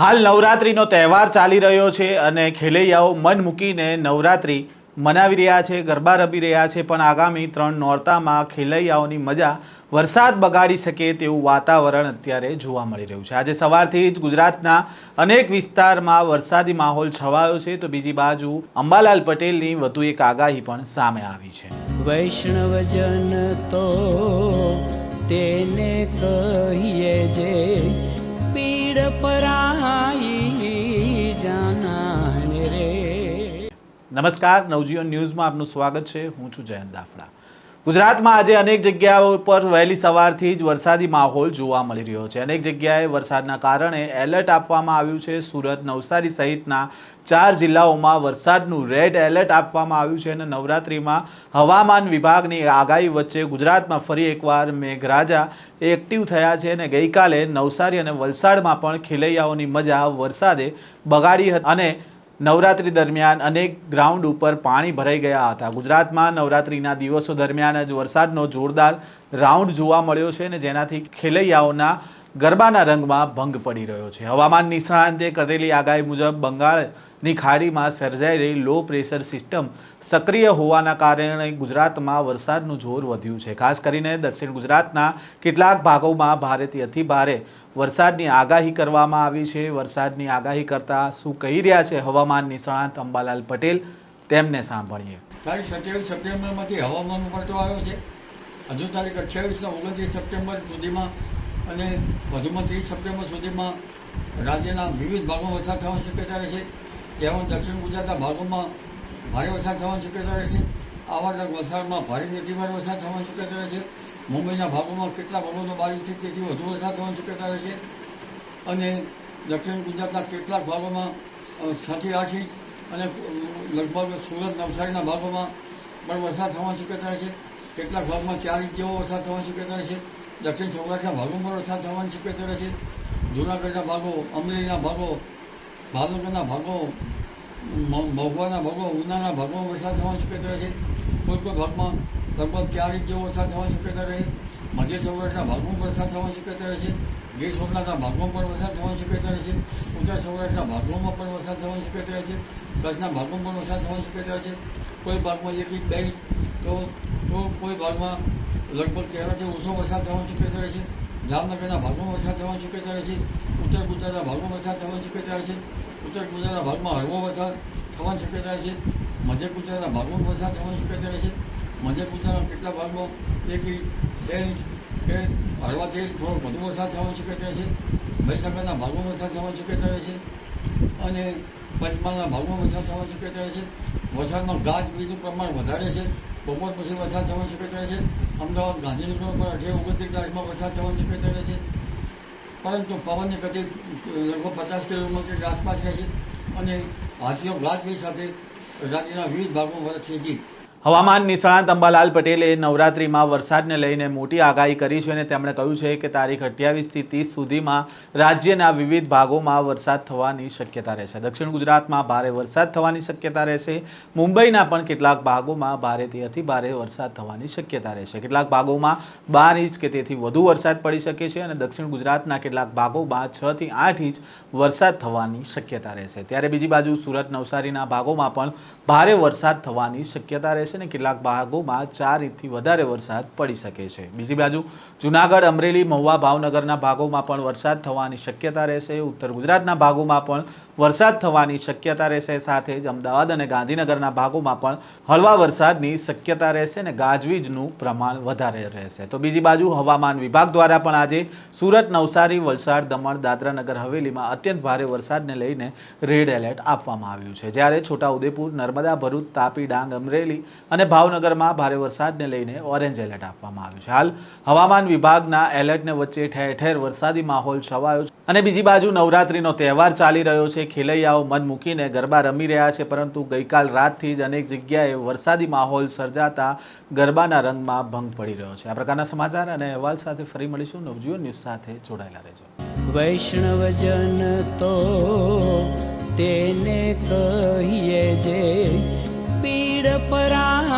હાલ નવરાત્રિનો તહેવાર ચાલી રહ્યો છે અને ખેલૈયાઓ મન મૂકીને નવરાત્રિ મનાવી રહ્યા છે, ગરબા રમી રહ્યા છે, પણ આગામી ત્રણ નોરતામાં ખેલૈયાઓની મજા વરસાદ બગાડી શકે તેવું વાતાવરણ અત્યારે જોવા મળી રહ્યું છે. આજે સવારથી જ ગુજરાતના અનેક વિસ્તારમાં વરસાદી માહોલ છવાયો છે, તો બીજી બાજુ અંબાલાલ પટેલની વધુ એક આગાહી પણ સામે આવી છે. વૈષ્ણવજન તો તેને કહીએ નમસ્કાર, નવજીવન ન્યૂઝમાં આપનું સ્વાગત છે. હું છું જયંત દાફડા. ગુજરાતમાં આજે અનેક જગ્યાઓ પર વહેલી સવારથી જ વરસાદી માહોલ જોવા મળી રહ્યો છે. અનેક જગ્યાએ વરસાદના કારણે એલર્ટ આપવામાં આવ્યું છે. સુરત, નવસારી સહિતના ચાર જિલ્લાઓમાં વરસાદનું રેડ એલર્ટ આપવામાં આવ્યું છે અને નવરાત્રિમાં હવામાન વિભાગની આગાહી વચ્ચે ગુજરાતમાં ફરી એકવાર મેઘરાજા એક્ટિવ થયા છે અને ગઈકાલે નવસારી અને વલસાડમાં પણ ખેલૈયાઓની મજા વરસાદે બગાડી હતી અને નવરાત્રી દરમિયાન અનેક ગ્રાઉન્ડ ઉપર પાણી ભરાઈ ગયા હતા. ગુજરાતમાં નવરાત્રિના દિવસો દરમિયાન જ વરસાદનો જોરદાર રાઉન્ડ જોવા મળ્યો છે અને જેનાથી ખેલૈયાઓના ગરબાના રંગમાં ભંગ પડી રહ્યો છે. હવામાન નિષ્ણાંતે કરેલી આગાહી મુજબ બંગાળની ખાડીમાં રહી લો પ્રેશર સિસ્ટમ સક્રિય હોવાના કારણે ગુજરાતમાં વરસાદનું જોર વધ્યું છે. ખાસ કરીને દક્ષિણ ગુજરાતના કેટલાક ભાગોમાં ભારેથી અતિ ભારે વરસાદની આગાહી કરવામાં આવી છે. વરસાદની આગાહી કરતા શું કહી રહ્યા છે હવામાન નિષ્ણાંત અંબાલાલ પટેલ તેમને સાંભળીએ. તારીખ સત્યાવીસ સપ્ટેમ્બરમાંથી હવામાન પલટો આવ્યો છે. હજુ તારીખ અઠ્યાવીસના ઓગણત્રીસ સપ્ટેમ્બર સુધીમાં અને વધુમાં ત્રીસ સપ્ટેમ્બર સુધીમાં રાજ્યના વિવિધ ભાગોમાં વરસાદ થવાની શક્યતા રહેશે તેમજ દક્ષિણ ગુજરાતના ભાગોમાં ભારે વરસાદ થવાની શક્યતા રહેશે આવા વલસાડમાં ભારેથી અતિભારે વરસાદ થવાની શક્યતા રહેશે મુંબઈના ભાગોમાં કેટલા ભાગોનો છે તેથી વધુ વરસાદ થવાની શક્યતા રહેશે અને દક્ષિણ ગુજરાતના કેટલાક ભાગોમાં છથી આઠ અને લગભગ સુરત, નવસારીના ભાગોમાં પણ વરસાદ થવાની શક્યતા છે. કેટલાક ભાગમાં ચાર ઇંચ જેવો વરસાદ થવાની શક્યતા છે. દક્ષિણ સૌરાષ્ટ્રના ભાગોમાં વરસાદ થવાની શક્યતા છે. જૂનાગઢના ભાગો, અમરેલીના ભાગો ભાવનગરના ભાગો મહુવાના ભાગો ઉનાના ભાગોમાં વરસાદ થવાની શક્યતા છે. કોઈ કોઈ ભાગમાં લગભગ ચાર ઇંચ જેવો વરસાદ થવાની શક્યતા રહે. મધ્ય સૌરાષ્ટ્રના ભાગોમાં વરસાદ થવાની શક્યતા રહેશે ગીર સોમનાથના ભાગોમાં પણ વરસાદ થવાની શક્યતા રહેશે ઉત્તર સૌરાષ્ટ્રના ભાગોમાં પણ વરસાદ થવાની શક્યતા રહેશે કચ્છના ભાગોમાં પણ વરસાદ થવાની શક્યતા રહેશે કોઈ ભાગમાં એક ઇંચ, બે ઇંચ, તો તો કોઈ ભાગમાં લગભગ તેરથી ઓછો વરસાદ થવાની શક્યતા રહેશે જામનગરના ભાગમાં વરસાદ થવાની શક્યતા રહે છે. ઉત્તર ગુજરાતના ભાગમાં વરસાદ થવાની શક્યતા છે. ઉત્તર ગુજરાતના ભાગમાં હળવો વરસાદ થવાની શક્યતા છે. મધ્ય ગુજરાતના ભાગમાં વરસાદ થવાની શક્યતા છે. મધ્ય ગુજરાતના કેટલા ભાગમાં એક બે ઇંચ કે હળવાથી થોડો વધુ વરસાદ થવાની શક્યતા છે. મહીસાગરના ભાગમાં વરસાદ થવાની શક્યતા છે. અને પંચમહાલના ભાગમાં વરસાદ થવાની શક્યતા છે. વરસાદમાં ગાજવીજનું પ્રમાણ વધારે છે. બપોર પછી વરસાદ થવાની શક્યતા છે. અમદાવાદ ગાંધીનગર પર અઢી ઓગણત્રીસ તારીખમાં વરસાદ થવાની શક્યતા છે. પરંતુ પવનની ગતિ લગભગ પચાસ કિલોમીટર આસપાસ રહે છે અને હાથીઓ ગાજવીજ સાથે રાજ્યના વિવિધ ભાગમાં વરસશે જી. હવામાન નિષ્ણાંત અંબાલાલ પટેલે નવરાત્રિમાં વરસાદને લઈને મોટી આગાહી કરી છે અને તેમણે કહ્યું છે કે તારીખ અઠ્યાવીસથી ત્રીસ સુધીમાં રાજ્યના વિવિધ ભાગોમાં વરસાદ થવાની શક્યતા રહેશે. દક્ષિણ ગુજરાતમાં ભારે વરસાદ થવાની શક્યતા રહેશે. મુંબઈના પણ કેટલાક ભાગોમાં ભારેથી અતિ ભારે વરસાદ થવાની શક્યતા રહેશે. કેટલાક ભાગોમાં બાર ઇંચ કે તેથી વધુ વરસાદ પડી શકે છે અને દક્ષિણ ગુજરાતના કેટલાક ભાગોમાં છથી આઠ ઇંચ વરસાદ થવાની શક્યતા રહેશે. ત્યારે બીજી બાજુ સુરત નવસારીના ભાગોમાં પણ ભારે વરસાદ થવાની શક્યતા રહેશે. અને કેટલાક ભાગોમાં ચાર ઇંચથી વધારે વરસાદ પડી શકે છે. બીજી બાજુ, જુનાગઢ, અમરેલી, મહુવા, ભાવનગરના ભાગોમાં પણ વરસાદ થવાની શક્યતા રહેશે. ઉત્તર ગુજરાતના ભાગોમાં પણ વરસાદ થવાની શક્યતા રહેશે. સાથે જ અમદાવાદ અને ગાંધીનગરના ભાગોમાં પણ હળવા વરસાદની શક્યતા રહેશે અને ગાજવીજનું પ્રમાણ વધારે રહેશે. તો બીજી બાજુ, હવામાન વિભાગ દ્વારા પણ આજે સુરત, નવસારી, વલસાડ, દમણ દાદરાનગર હવેલીમાં અત્યંત ભારે વરસાદને લઈને રેડ એલર્ટ આપવામાં આવ્યું છે. જ્યારે છોટાઉદેપુર, નર્મદા, ભરૂચ, તાપી, ડાંગ, અમરેલી અને ભાવનગરમાં ભારે વરસાદને લઈને ઓરેન્જ એલર્ટ આપવામાં આવ્યું છે. હાલ હવામાન વિભાગના એલર્ટને વચ્ચે ઠેર ઠેર વરસાદી માહોલ છવાયો છે. અને બીજી બાજુ નવરાત્રીનો તહેવાર ચાલી રહ્યો છે. ખેલૈયાઓ મન મૂકીને ગરબા રમી રહ્યા છે, પરંતુ ગઈકાલ રાતથી જ અનેક જગ્યાએ વરસાદી માહોલ સર્જાતા ગરબાના રંગમાં ભંગ પડી રહ્યો છે. આ પ્રકારના સમાચાર અને અહેવાલ સાથે ફરી મળીશું. નવજીવન ન્યૂઝ સાથે જોડાયેલા રહેજો. વૈષ્ણવજન તો તેને કહીએ જે निरपरा